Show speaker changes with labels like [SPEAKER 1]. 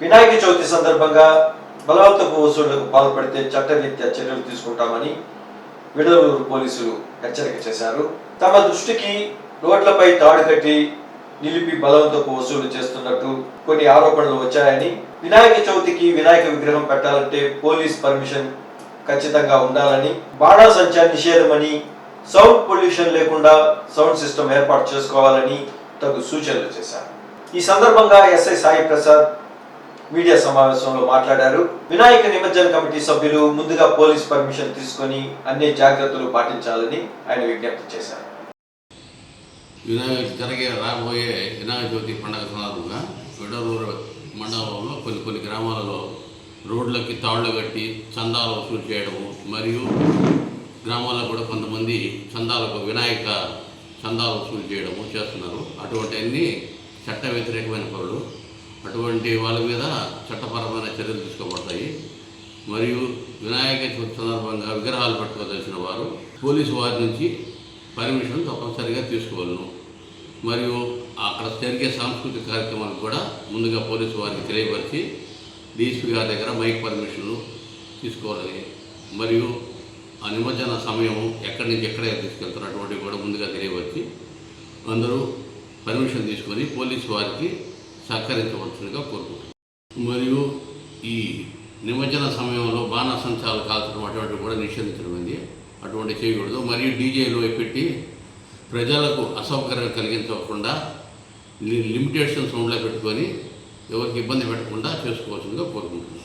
[SPEAKER 1] వినాయక చవితి సందర్భంగా బలవంతపు వసూళ్ళకు పాల్పడితే చట్టరీత్యా చర్యలు తీసుకుంటామని విడదలూరు పోలీసులు హెచ్చరిక చేశారు. తమ దృష్టికి రోడ్లపై తాడు కట్టి నిలిపి బలవంతపు వసూలు చేస్తున్నట్టు కొన్ని ఆరోపణలు వచ్చాయని వినాయక చవితికి వినాయక విగ్రహం పెట్టాలంటే పోలీస్ పర్మిషన్ ఖచ్చితంగా ఉండాలని బాణాసంచా నిషేధమని సౌండ్ పొల్యూషన్ లేకుండా సౌండ్ సిస్టమ్ ఏర్పాటు చేసుకోవాలని తగు సూచనలు చేశారు. ఈ సందర్భంగా ఎస్ఐ సాయి ప్రసాద్ మీడియా సమావేశంలో మాట్లాడారు. వినాయక నిమజ్జన కమిటీ సభ్యులు ముందుగా పోలీస్ పర్మిషన్ తీసుకొని అన్ని జాగ్రత్తలు పాటించాలని ఆయన విజ్ఞప్తి చేశారు.
[SPEAKER 2] వినాయక జరిగే రాబోయే వినాయక చవితి పండుగ సందర్భంగా విడలూరు మండలంలో కొన్ని కొన్ని గ్రామాలలో రోడ్లకి తాళ్ళు కట్టి చందాలు వసూలు చేయడము మరియు గ్రామాల్లో కూడా కొంతమంది చందాలకు వినాయక చందాలు వసూలు చేయడము చేస్తున్నారు. అటువంటి అన్ని చట్ట వ్యతిరేకమైన పనులు. అటువంటి వాళ్ళ మీద చట్టపరమైన చర్యలు తీసుకోబడతాయి. మరియు వినాయక చవితి సందర్భంగా విగ్రహాలు పట్టుకోదలసిన వారు పోలీసు వారి నుంచి పర్మిషన్ తప్పనిసరిగా తీసుకోవాలను. మరియు అక్కడ జరిగే సాంస్కృతిక కార్యక్రమాలకు కూడా ముందుగా పోలీసు వారికి తెలియపరిచి డీసీపీ గారి దగ్గర మైక్ పర్మిషన్లు తీసుకోవాలని మరియు ఆ నిమజ్జన సమయం ఎక్కడి నుంచి ఎక్కడ తీసుకెళ్తున్నటువంటివి కూడా ముందుగా తెలియవచ్చి అందరూ పర్మిషన్ తీసుకొని పోలీసు వారికి సహకరించవలసిందిగా కోరుకుంటున్నాను. మరియు ఈ నిమజ్జన సమయంలో బాణసంచాలు కాల్చడం అటువంటివి కూడా నిషేధించడమైంది అటువంటి చేయకూడదు. మరియు డీజేలు పెట్టి ప్రజలకు అసౌకర్యం కలిగించకుండా లి- లిమిటేషన్ సౌండ్లో పెట్టుకొని ఎవరికి ఇబ్బంది పెట్టకుండా చేసుకోవాల్సిందిగా కోరుకుంటున్నాను.